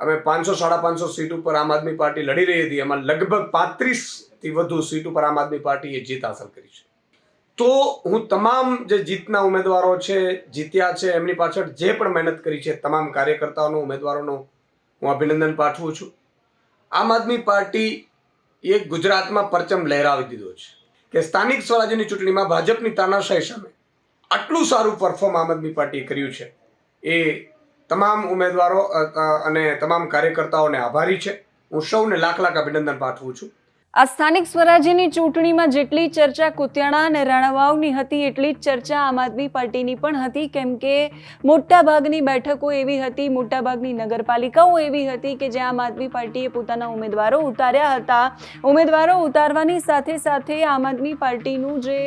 અમે પાંચસો, સાડા પાંચસો સીટ ઉપર આમ આદમી પાર્ટી લડી રહી હતી. એમાં લગભગ પાંત્રીસથી વધુ સીટ ઉપર આમ આદમી પાર્ટીએ જીત હાંસલ કરી છે. તો હું તમામ જે જીતના ઉમેદવારો છે, જીત્યા છે, એમની પાછળ જે પણ મહેનત કરી છે, તમામ કાર્યકર્તાઓનો, ઉમેદવારોનો હું અભિનંદન પાઠવું છું. આમ આદમી પાર્ટી એ ગુજરાતમાં પરચમ લહેરાવી દીધો છે કે સ્થાનિક સ્વરાજ્યની ચૂંટણીમાં ભાજપની તાનાશાહી સામે આટલું સારું પરફોર્મ આમ આદમી પાર્ટીએ કર્યું છે. એ તમામ ઉમેદવારો અને તમામ કાર્યકર્તાઓને આભારી છે. હું સૌને લાખ લાખ અભિનંદન પાઠવું છું. આ સ્થાનિક સ્વરાજ્યની ચૂંટણીમાં જેટલી ચર્ચા કુતિયાણા અને રાણાવાવની હતી, એટલી જ ચર્ચા આમ આદમી પાર્ટીની પણ હતી. કેમ કે મોટાભાગની બેઠકો એવી હતી, મોટાભાગની નગરપાલિકાઓ એવી હતી કે જ્યાં આમ આદમી પાર્ટીએ પોતાના ઉમેદવારો ઉતાર્યા હતા. ઉમેદવારો ઉતારવાની સાથે સાથે આમ આદમી પાર્ટીનું જે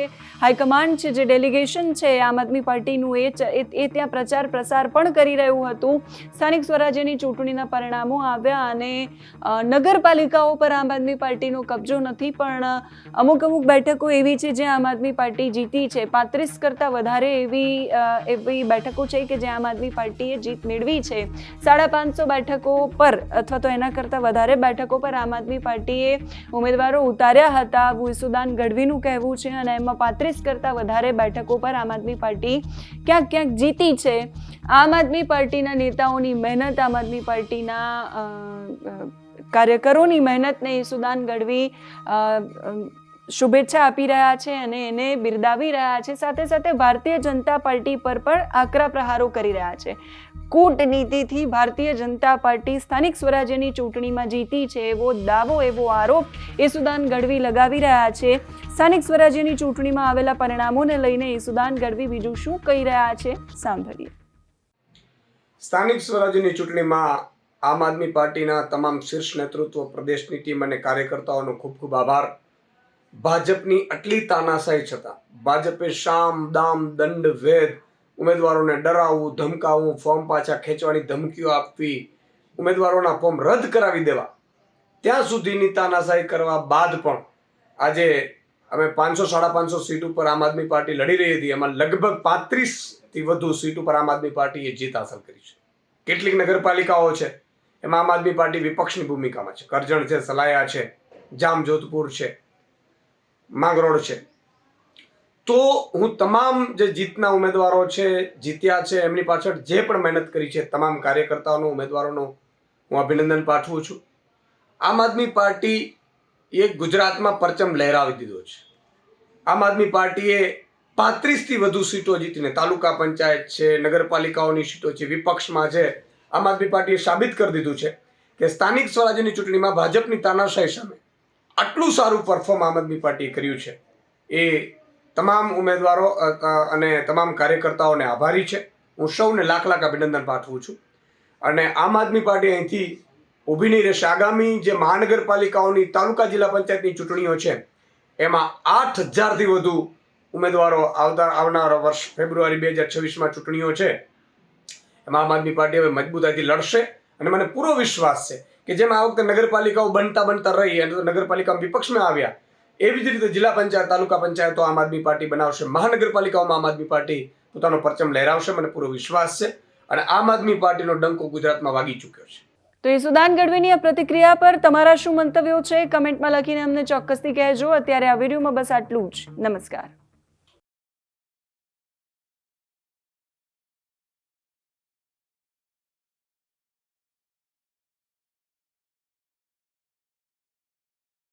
હાઈકમાન્ડ છે, જે ડેલિગેશન છે, આમ આદમી પાર્ટીનું એ એ ત્યાં પ્રચાર પ્રસાર પણ કરી રહ્યું હતું. સ્થાનિક સ્વરાજ્યની ચૂંટણીના પરિણામો આવ્યા અને નગરપાલિકાઓ પર આમ આદમી પાર્ટીનો કબજો નથી, પણ અમુક અમુક બેઠકો એવી છે જ્યાં આમ આદમી પાર્ટી જીતી છે. પાંત્રીસ કરતાં વધારે એવી એવી બેઠકો છે કે જ્યાં આમ આદમી પાર્ટીએ જીત મેળવી છે. સાડા પાંચસો બેઠકો પર અથવા તો એના કરતાં વધારે બેઠકો પર આમ આદમી પાર્ટીએ ઉમેદવારો ઉતાર્યા હતા. ભૂસુદાન ગઢવીનું કહેવું છે અને એમાં પાંત્રીસ કરતાં વધારે બેઠકો પર આમ આદમી પાર્ટી ક્યાંક ક્યાંક જીતી છે. આમ આદમી પાર્ટીના નેતાઓની મહેનત, આમ આદમી પાર્ટીના કાર્યકરોની મહેનતને સુદાન ગઢવી અ, શુભેચ્છા આપી રહ્યા છે અને એને બિરદાવી રહ્યા છે. સાથે સાથે ભારતીય જનતા પાર્ટી પર પણ આકરા પ્રહારો કરી રહ્યા છે. કૂટનીતિથી ભારતીય જનતા પાર્ટી સ્થાનિક સ્વરાજ્યની ચૂંટણીમાં જીતી છે. એવો દાવો એવો આરોપ ઈસુદાન ગઢવી લગાવી રહ્યા છે. સ્થાનિક સ્વરાજ્યની ચૂંટણીમાં આવેલા પરિણામોને લઈને ઈસુદાન ગઢવી બીજું શું કહી રહ્યા છે? સાંભળીએ. સ્થાનિક સ્વરાજ્યની ચૂંટણીમાં આમ આદમી પાર્ટીના તમામ શીર્ષ નેતૃત્વ, પ્રદેશની ટીમ અને કાર્યકર્તાઓનો ખૂબ ખૂબ આભાર. ભાજપની આટલી તાનાશાહી છતાં, ભાજપે શામ, દામ, દંડ વેદ ઉમેદવારોને ડરાવવું, ધમકાવવું, ફોર્મ પાછા ખેંચવાની ધમકીઓ આપવી, ઉમેદવારોના ફોર્મ રદ કરાવી દેવા, ત્યાં સુધીની તાનાશાહી કરવા બાદ પણ આજે અમે પાંચસો, સાડા પાંચસો સીટ ઉપર આમ આદમી પાર્ટી લડી રહી હતી. એમાં લગભગ પાંત્રીસથી વધુ સીટ ઉપર આમ આદમી પાર્ટીએ જીત હાંસલ કરી છે. કેટલીક નગરપાલિકાઓ છે એમાં આમ આદમી પાર્ટી વિપક્ષની ભૂમિકામાં છે. કરજણ છે, સલાયા છે જામ જોધપુર છે, માંગરોળ છે. તો હું તમામ જે જીતના ઉમેદવારો છે, જીત્યા છે, એમની પાછળ જે પણ મહેનત કરી છે, તમામ કાર્યકર્તાઓનો, ઉમેદવારોનો હું અભિનંદન પાઠવું છું. આમ આદમી પાર્ટી એ ગુજરાતમાં પરચમ લહેરાવી દીધો છે. આમ આદમી પાર્ટીએ પાંત્રીસથી વધુ સીટો જીતીને તાલુકા પંચાયત છે, નગરપાલિકાઓની સીટો છે, વિપક્ષમાં છે આમ આદમી પાર્ટીએ સાબિત કરી દીધું છે કે સ્થાનિક સ્વરાજ્યની ચૂંટણીમાં ભાજપની તાનાશાહી સામે આટલું સારું પરફોર્મ આમ આદમી પાર્ટીએ કર્યું છે. એ તમામ ઉમેદવારો અને તમામ કાર્યકર્તાઓને આભારી છે. હું સૌને લાખ લાખ અભિનંદન પાઠવું છું. અને આમ આદમી પાર્ટી અહીંથી ઊભી નહીં રહેશે. આગામી જે મહાનગરપાલિકાઓની, તાલુકા જિલ્લા પંચાયતની ચૂંટણીઓ છે, એમાં આઠ હજારથી વધુ ઉમેદવારો આવતા આવનાર વર્ષ, ફેબ્રુઆરી બે હજાર છવ્વીસમાં ચૂંટણીઓ છે. એમાં આમ આદમી પાર્ટી હવે મજબૂતાઈથી લડશે અને મને પૂરો વિશ્વાસ છે કે જેમ આ વખતે નગરપાલિકાઓ બનતા બનતા રહી અને નગરપાલિકામાં વિપક્ષમાં આવ્યા, એવી જ રીતે જિલ્લા પંચાયત, તાલુકા પંચાયતો આમ આદમી પાર્ટી બનાવશે, મહાનગરપાલિકાઓમાં આમ આદમી પાર્ટી પોતાનો પરચમ લહેરાવશે, મને પૂરો વિશ્વાસ છે અને આમ આદમી પાર્ટીનો ડંકો ગુજરાતમાં વાગી ચૂક્યો છે. તો એ સુદાન ગઢવીની આ પ્રતિક્રિયા પર તમારા શું મંતવ્યો છે? કમેન્ટમાં લખીને અમને ચોક્કસથી કહેજો. અત્યારે આ વિડીયોમાં બસ આટલું જ. નમસ્કાર.